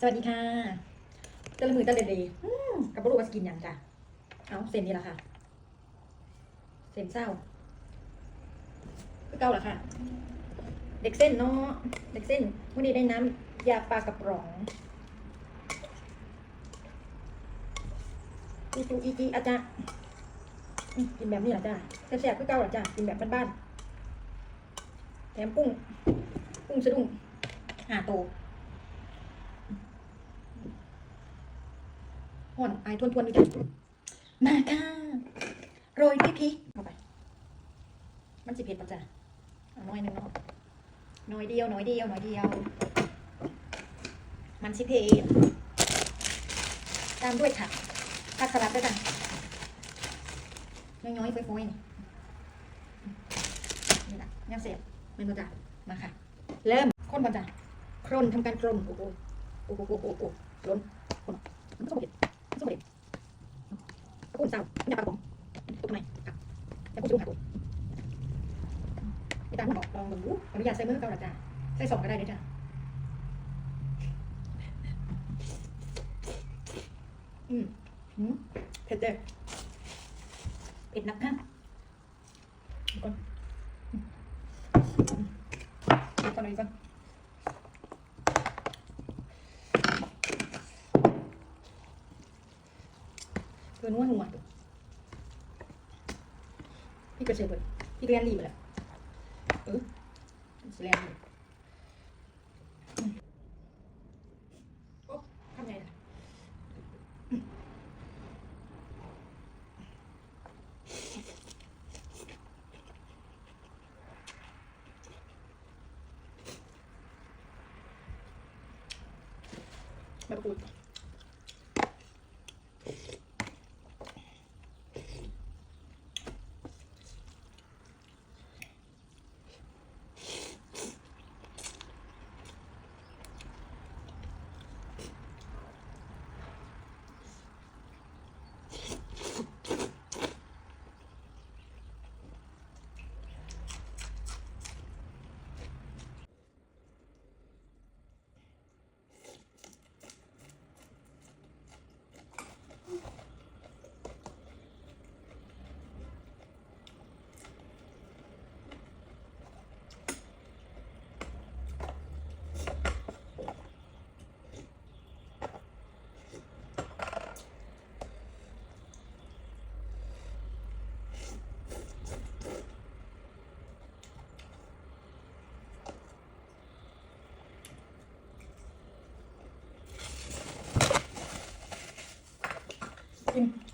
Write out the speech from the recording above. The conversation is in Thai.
สวัสดีค่ะตะละมือตะเลเลยอืมกับรู้ว่าสกินอย่างจ้ะเอาเส้นนี้ละค่ะเส้นเศร้าคือเก่าละค่ะ เด็กเส้นเนาะ เด็กเส้นวันนี้ได้น้ำยาปลากระป๋องอีตูอีจีอาจารย์กินแบบนี้หรอจ้ะแซ่บๆคือเก่าหรอจ้ะกินแบบบ้านๆแถมกุ้ง กุ้งสะดุ้งหาโต ห่อนไอายทวนทวนๆนี่จ้ะมาค่ะโรยด้วยพริกเข้าไป มันสิเผ็ดปะจ้ะน้อยนึงเนาะน้อยเดียวน้อยเดียวน้อยเดียว มันสิเผ็ดตามด้วยผักผักสลัดด้วยจ้ะน้อยๆฟ้อยๆนี่นี่แหละแนวเสียบเป็นปะจ้ะมาค่ะ เริ่มคนก่อนจ้ะครนทำการกลนโอ้โหโอ้โหโอ้โหโอ้โหล้นคนมันก็เผ็ด สวัสดีขอบคุณเจ้าอย่าปากผมตกทำไมครับอย่าพูดสูงครับผมไม่ตามบอกลองดูขออนุญาตใส่มือเก่าละจ้ะใส่สองก็ได้เลยจ้ะอืมอืมเผ็ดเด้อเผ็ดนักฮะก่อนก่อนหน่อยก่อน เพื่อ นว่าหัวตัวพี่ก็เชฟเลยพี่เรียนรีบไปแล้วเออเรียนรีโอ๊ะทำไงล่ะอืมใบมะก รูดกิน